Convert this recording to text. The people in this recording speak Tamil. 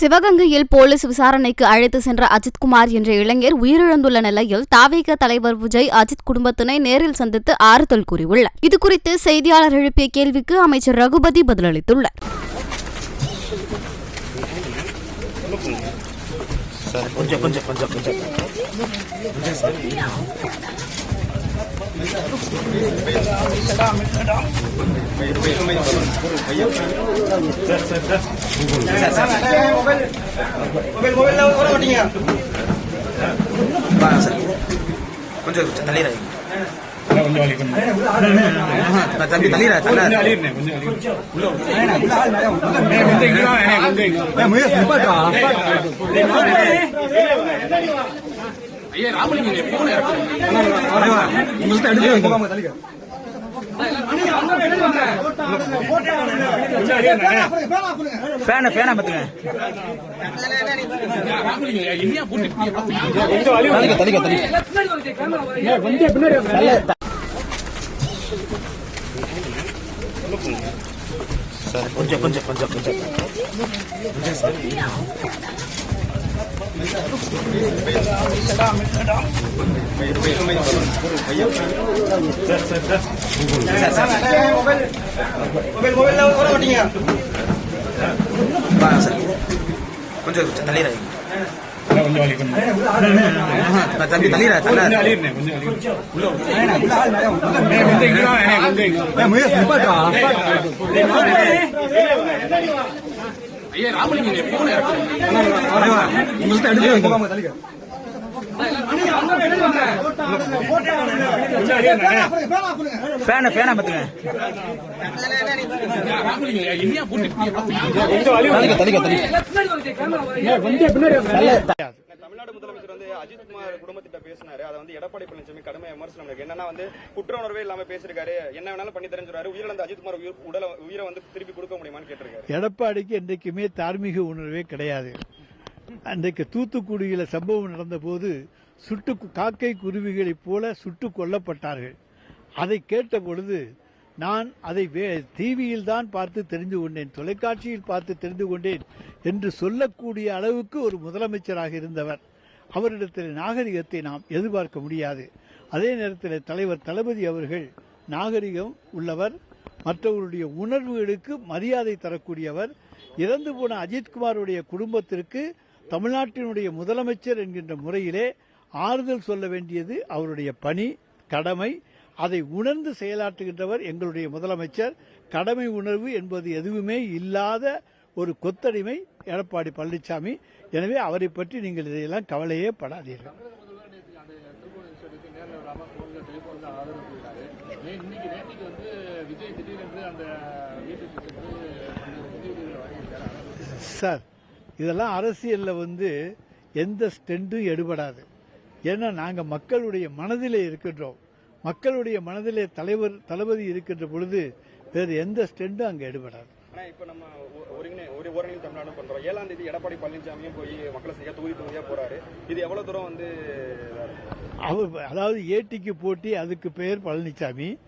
சிவகங்கையில் போலீஸ் விசாரணைக்கு அழைத்து சென்ற அஜித்குமார் என்ற இளைஞர் உயிரிழந்துள்ள நிலையில் தாவேக தலைவர் விஜய் அஜித் குடும்பத்தினை நேரில் சந்தித்து ஆறுதல் கூறியுள்ளார். இதுகுறித்து செய்தியாளர் எழுப்பிய கேள்விக்கு அமைச்சர் ரகுபதி பதிலளித்துள்ளார். கொஞ்சம் கொஞ்சம் கொஞ்சம் கொஞ்சம் சார் கொஞ்சம் கொஞ்சம் தள்ளிடுறேன் கொஞ்சம் வலி கொஞ்சம் தம்பி தள்ளிடுறேன் கொஞ்சம் தள்ள அழியிறேன் கொஞ்சம் கொஞ்சம் இங்க வா, அண்ணே, கொஞ்சம் இங்க. ஐயா ராமலிங்க போன ஃபேன ஃபேனை பார்த்துங்க ராமலிங்க இந்தியா போட்டு சார் கொஞ்சம் கொஞ்சம் கொஞ்சம் கொஞ்சம். சார் சார் கொஞ்சம் கொஞ்சம் தள்ளிடுறேன் கொஞ்சம் வலி கொஞ்சம் தம்பி தள்ளிடுறேன் தள்ள கொஞ்சம் அழியிறேன் கொஞ்சம் கொஞ்சம் இங்க வா, அண்ணே, கொஞ்சம் இங்க. ஐயா ராமலிங்க தமிழ்நாடு முதலமைச்சர் வந்து அஜித்குமார் குடும்பத்திட்ட பேசினாரு. அதை வந்து எடப்பாடி பழனிசாமி கடுமையா விமர்சனம் இருக்கு என்னன்னா வந்து குற்ற உணர்வே இல்லாம பேசிருக்காரு என்ன வேணாலும் பண்ணி தெரிஞ்சுறாரு உயிரிழந்த அஜித்குமார் உடல உயிரை வந்து திருப்பி கொடுக்க முடியுமான்னு கேட்டிருக்காரு. எடப்பாடிக்கு என்றைக்குமே தார்மீக உணர்வே கிடையாது. அன்றைக்கு தூத்துக்குடியில் சம்பவம் நடந்தபோது சுட்டு காக்கை குருவிகளைப் போல சுட்டு கொல்லப்பட்டார்கள். அதை கேட்ட பொழுது நான் அதை டிவியில் தான் பார்த்து தெரிந்து கொண்டேன் தொலைக்காட்சியில் பார்த்து தெரிந்து கொண்டேன் என்று சொல்லக்கூடிய அளவுக்கு ஒரு முதலமைச்சராக இருந்தவர். அவரிடத்தில் நாகரிகத்தை நாம் எதிர்பார்க்க முடியாது. அதே நேரத்தில் தலைவர் தளபதி அவர்கள் நாகரிகம் உள்ளவர் மற்றவருடைய உணர்வுகளுக்கு மரியாதை தரக்கூடியவர் இறந்து போன அஜித்குமாருடைய குடும்பத்திற்கு தமிழ்நாட்டினுடைய முதலமைச்சர் என்கின்ற முறையிலே ஆறுதல் சொல்ல வேண்டியது அவருடைய பணி கடமை. அதை உணர்ந்து செயலாற்றுகின்றவர் எங்களுடைய முதலமைச்சர். கடமை உணர்வு என்பது எதுவுமே இல்லாத ஒரு கொத்தடிமை. எடப்பாடி பழனிசாமி. எனவே அவரை பற்றி நீங்கள் இதையெல்லாம் கவலையே படாதீர்கள். சார் இதெல்லாம் அரசியல்ல வந்து எந்த ஸ்டெண்டும் எடுபடாது. ஏன்னா நாங்க மக்களுடைய மனதிலே இருக்கின்றோம். மக்களுடைய மனதிலே தலைவர் தளபதி இருக்கின்ற பொழுது வேறு எந்த ஸ்டெண்டும் அங்க எடுபடாது. இப்ப நம்ம ஒரு ஒருங்கிணைந்த தமிழ்நாடு பண்றோம். ஏழாம் தேதி எடப்பாடி பழனிசாமியும் போய் மக்களை செய்ய தொகுதி தொகுதியா போறாரு. இது எவ்வளவு தூரம் வந்து? அவர் அதாவது ஏட்டிக்கு போட்டி அதுக்கு பெயர் பழனிசாமி.